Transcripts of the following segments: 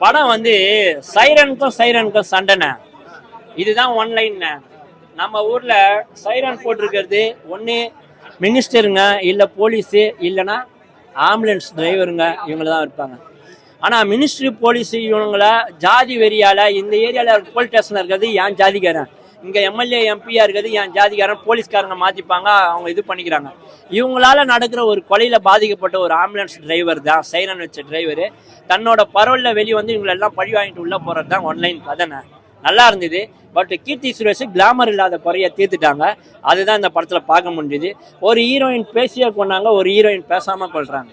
படம் வந்து சைரனுக்கும் சைரனுக்கும் சண்டைண்ணே. இதுதான் ஒன்லைன் நம்ம ஊர்ல சைரன் போட்டிருக்கிறது ஒன்று மினிஸ்டருங்க இல்லை போலீஸு இல்லைன்னா ஆம்புலன்ஸ் டிரைவருங்க இவங்க தான் இருப்பாங்க. ஆனால் மினிஸ்ட்ரி போலீஸ் இவங்கள ஜாதி வெறியால் இந்த ஏரியாவில் போலீஸ் ஸ்டேஷனில் இருக்கிறது ஏன் ஜாதிக்காரன்? இங்கே எம்எல்ஏ எம்பியாக இருக்கிறது என் ஜாதிக்காரன் போலீஸ்காரங்க மாற்றிப்பாங்க அவங்க இது பண்ணிக்கிறாங்க. இவங்களால நடக்கிற ஒரு கொலையில் பாதிக்கப்பட்ட ஒரு ஆம்புலன்ஸ் டிரைவர் தான் சைரன் வச்ச டிரைவர் தன்னோட பரவலில் வெளியே வந்து இவங்களெல்லாம் பழி வாங்கிட்டு உள்ளே போகிறது தான் ஒன்லைன் கதைனை. நல்லா இருந்தது. பட் கீர்த்தி சுரேஷ் கிளாமர் இல்லாத குறைய தீர்த்துட்டாங்க. அதுதான் இந்த படத்தில் பார்க்க முடிஞ்சுது. ஒரு ஹீரோயின் பேசியே கொண்டாங்க ஒரு ஹீரோயின் பேசாமல் கொள்கிறாங்க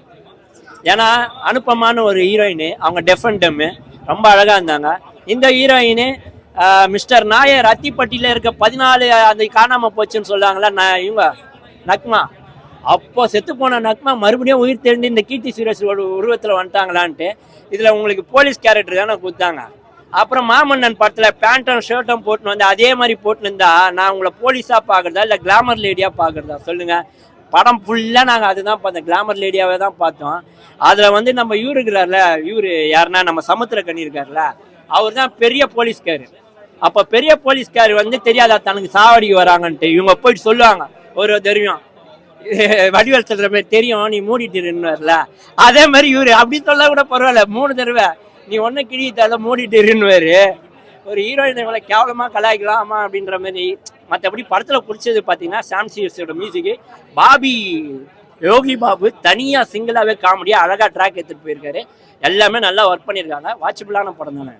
ஏன்னா அனுப்பமான ஒரு ஹீரோயின் அவங்க டெஃபன் டெம்மு ரொம்ப அழகாக இருந்தாங்க. இந்த ஹீரோயின் மிஸ்டர் நாயர் அத்திப்பட்டியில் இருக்க பதினாலு அந்த காணாமல் போச்சுன்னு சொல்லுவாங்களா நான் இவங்க நக்மா. அப்போ செத்து போன நக்மா மறுபடியும் உயிர் தெரிந்து இந்த கீர்த்தி சுரேஷ் உருவத்தில் வந்துட்டாங்களான்ட்டு இதில் உங்களுக்கு போலீஸ் கேரக்டர் தானே கொடுத்தாங்க. அப்புறம் மாமன்னன் படத்தில் பேண்ட்டும் ஷர்ட்டும் போட்டுன்னு வந்து அதே மாதிரி போட்டுன்னு இருந்தா நான் உங்களை போலீஸாக பார்க்குறதா இல்லை கிளாமர் லேடியாக பார்க்குறதா? சொல்லுங்கள் படம் ஃபுல்லாக நாங்கள் அதுதான் பார்த்தோம். கிளாமர் லேடியாகவே தான் பார்த்தோம். அதில் வந்து நம்ம இவரு இருக்கிறார்ல இவரு யாருன்னா நம்ம சமுத்திரக்கனி இருக்கார்ல அவர் தான் பெரிய போலீஸ்காரு அப்போ பெரிய போலீஸ்கார் வந்து தெரியாதா தனக்கு சாவடிக்கு வராங்கன்ட்டு இவங்க போயிட்டு சொல்லுவாங்க. ஒரு தெரியும். வடிவேல் சொல்ற மாதிரி தெரியும் நீ மூடிட்டு இருன்னுவார்ல. அதே மாதிரி இவரு அப்படி சொல்ல கூட பரவாயில்ல மூணு தடவை. நீ ஒன்னும் கிழித்தால மூடிட்டு இருன்னுவாரு. ஒரு ஹீரோயின் இவ்வளோ கேவலமாக கலாய்க்கலாமா அப்படின்ற மாதிரி மற்றபடி படத்தில் பிடிச்சது பார்த்தீங்கன்னா சாம் சீர்ஸோட மியூசிக்கு பாபி யோகி பாபு தனியாக சிங்கிளாகவே காமெடியாக அழகாக ட்ராக் எடுத்துகிட்டு போயிருக்காரு. எல்லாமே நல்லா ஒர்க் பண்ணியிருக்காங்க. வாட்சபிளான படம் தானே.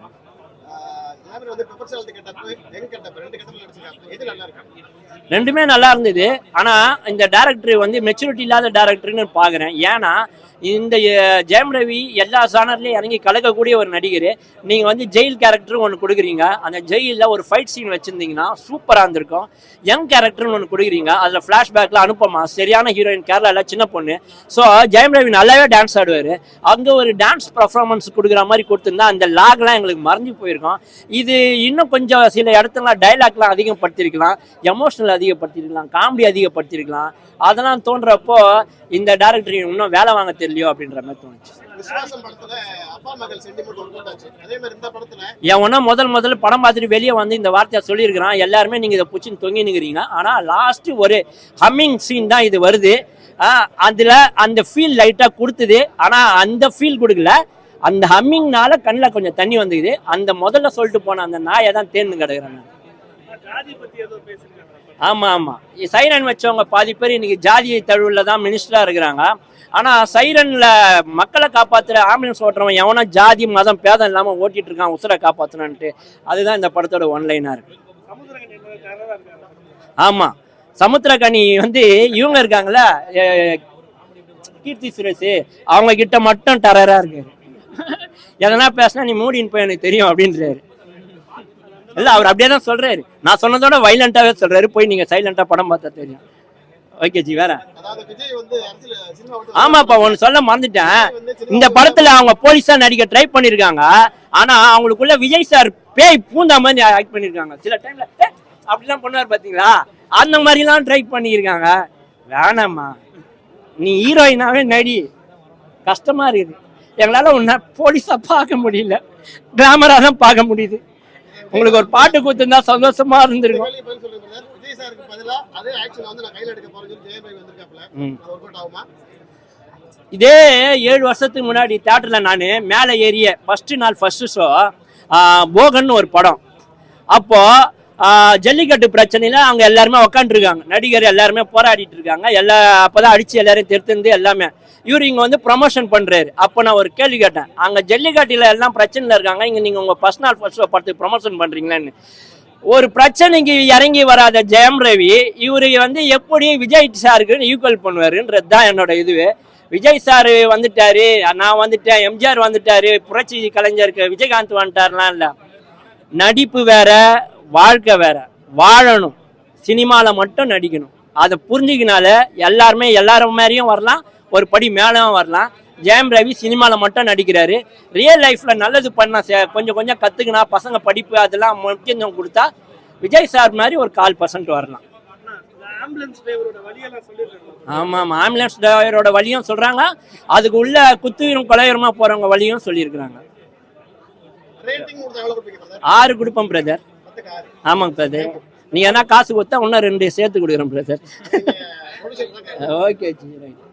ரெண்டுமே நல்லா இருந்தது. ஆனால் இந்த டேரக்டர் வந்து மெச்சூரிட்டி இல்லாத டேரக்டர்னு பார்க்குறேன் ஏன்னா இந்த ஜெயம் ரவி எல்லா சானர்லையும் இறங்கி கலக்கக்கூடிய ஒரு நடிகர். நீங்கள் வந்து ஜெயில் கேரக்டர் ஒன்று கொடுக்குறீங்க. அந்த ஜெயிலில் ஒரு ஃபைட் சீன் வச்சுருந்தீங்கன்னா சூப்பராக இருந்திருக்கும். யங் கேரக்டர்னு ஒன்று கொடுக்குறீங்க. அதில் ஃப்ளாஷ்பேக்கில் அனுப்பமா? சரியான ஹீரோயின் கேரளாவில் சின்ன பொண்ணு. ஸோ ஜெயம் ரவி நல்லாவே டான்ஸ் ஆடுவார். அங்கே ஒரு டான்ஸ் பர்ஃபார்மன்ஸ் கொடுக்குற மாதிரி கொடுத்துருந்தா அந்த லாக்லாம் எங்களுக்கு மறைஞ்சு போயிருக்கும். இது இன்னும் கொஞ்சம் சில இடத்துல டைலாக்லாம் அதிகப்படுத்திருக்கலாம் எமோஷனல் அதிகப்படுத்திருக்கலாம் காமெடி அதிகப்படுத்திருக்கலாம். அதெல்லாம் தோன்றப்போ இந்த டேரக்டர் இன்னும் வேலை வாங்க தெரியலையோ அப்படின்ற மாதிரி தோணுச்சு. ஒன்றா முதல் முதல்ல படம் பார்த்துட்டு வெளியே வந்து இந்த வார்த்தையை சொல்லியிருக்கிறான். எல்லாருமே நீங்கள் இதை பிடிச்சின்னு தொங்கி நிற்கிறீங்க ஆனால் லாஸ்ட்டு ஒரு ஹம்மிங் சீன் தான் இது வருது. அதில் அந்த ஃபீல் லைட்டாக கொடுத்தது. ஆனால் அந்த ஃபீல் கொடுக்கல. அந்த ஹம்மிங்னால கண்ணில் கொஞ்சம் தண்ணி வந்துக்குது. அந்த முதல்ல சொல்லிட்டு போன அந்த நாயை தான் தேர்ந்து கிடக்குறேன் ஆமாம் ஆமாம் சைரன் வச்சவங்க பாதி பேர் இன்னைக்கு ஜாதி தழுவில் தான் மினிஸ்டராக இருக்கிறாங்க. ஆனால் சைரனில் மக்களை காப்பாற்றுற ஆம்புலன்ஸ் ஓட்டுறவன் எவனா ஜாதி மதம் பேதம் இல்லாமல் ஓட்டிகிட்டு இருக்கான் உசுரை காப்பாற்றணுன்ட்டு அதுதான் இந்த படத்தோட ஒன்லைனாக இருக்கு. ஆமாம் சமுத்திரகனி வந்து இவங்க இருக்காங்களா கீர்த்தி சுரேஷ் அவங்க கிட்ட மட்டும் டரரா இருக்கு. எதனா பேசினா நீ மூடின்னு போய் எனக்கு தெரியும் அப்படின்றாரு. இல்ல அவர் அப்படியே தான் சொல்றாரு. நான் சொன்னதோட வைலண்டாவே சொல்றாரு. போய் நீங்க சைலண்டா படம் பார்த்தா தெரியும். ஓகே ஜி வேற. ஆமாப்பா ஒன்னு சொல்ல மறந்துட்டேன். இந்த படத்துல அவங்க போலீஸா நடிக்க ட்ரை பண்ணிருக்காங்க. ஆனா அவங்களுக்குள்ள விஜய் சார் பேய் பூந்தா மாதிரி ஆக்ட் பண்ணிருக்காங்க. சில டைம்ல அப்படிலாம் பண்ணுவார் பாத்தீங்களா? அந்த மாதிரிலாம் ட்ரை பண்ணியிருக்காங்க வேணாம்மா. நீ ஹீரோயினாவே நடி. கஷ்டமா இருக்குது. எங்களால உன்னை போலீஸா பார்க்க முடியல. கிளாமரா தான் பார்க்க முடியுது. உங்களுக்கு ஒரு பாட்டு கொடுத்துருந்தா சந்தோஷமா இருந்திருக்கும். இதே ஏழு வருஷத்துக்கு முன்னாடி தேட்டரில் நான் மேலே ஏறிய ஃபஸ்ட்டு நாள் ஃபஸ்ட்டு ஷோ போகன்னு ஒரு படம். அப்போது ஜல்லிக்கட்டு பிரச்சனையில் அவங்க எல்லாருமே உக்காந்துருக்காங்க. நடிகர் எல்லாருமே போராடிட்டு இருக்காங்க எல்லா அப்போ தான் அடித்து எல்லாரையும் திருத்திருந்து எல்லாமே. இவர் இங்கே வந்து ப்ரமோஷன் பண்றாரு. அப்போ நான் ஒரு கேள்வி கேட்டேன். அங்கே ஜல்லிக்கட்டில் எல்லாம் பிரச்சனையில் இருக்காங்க. இங்கே நீங்கள் உங்கள் பர்சனல் ஃபர்ஸ்ட் படத்துக்கு ப்ரமோஷன் பண்ணுறீங்களான்னு ஒரு பிரச்சனைக்கு இறங்கி வராத ஜெயம் ரவி இவரு வந்து எப்படி விஜய் சாருக்கு ஈக்குவல் பண்ணுவாருன்றது தான் என்னோட இதுவே விஜய் சார் வந்துட்டாரு. நான் வந்துட்டேன். எம்ஜிஆர் வந்துட்டாரு. புரட்சி கலைஞருக்கு விஜயகாந்த் வந்துட்டாருலாம் இல்லை. நடிப்பு வேற வாழ்க்கை வேற. வாழணும். சினிமாவில் மட்டும் நடிக்கணும். அதை புரிஞ்சுக்கினால எல்லாருமே எல்லாரும் மாதிரியும் வரலாம். ஒரு படி மேலும் வரலாம். ஜெயம் ரவி சினிமாவில் மட்டும் நடிக்கிறாரு. ரியல் லைஃப்பில் நல்லது பண்ண சே- கொஞ்சம் கொஞ்சம் கற்றுக்கினா பசங்க படிப்பு அதெல்லாம் முக்கியத்துவம் கொடுத்தா விஜய் சார் மாதிரி ஒரு கால் பர்சன்ட் வரலாம். ஆமாம் ஆம்புலன்ஸ் டிரைவரோட வழியும் சொல்கிறாங்க அதுக்கு உள்ள குத்துயிரும் கொலையுரமா போகிறவங்க வழியும் சொல்லியிருக்கிறாங்க. ஆறு கொடுப்போம் பிரதர் ஆமாங்க பிரதர் நீ என்ன காசு கொடுத்தா இன்னும் ரெண்டு சேர்த்து கொடுக்குறேன் பிரதர் ஓகே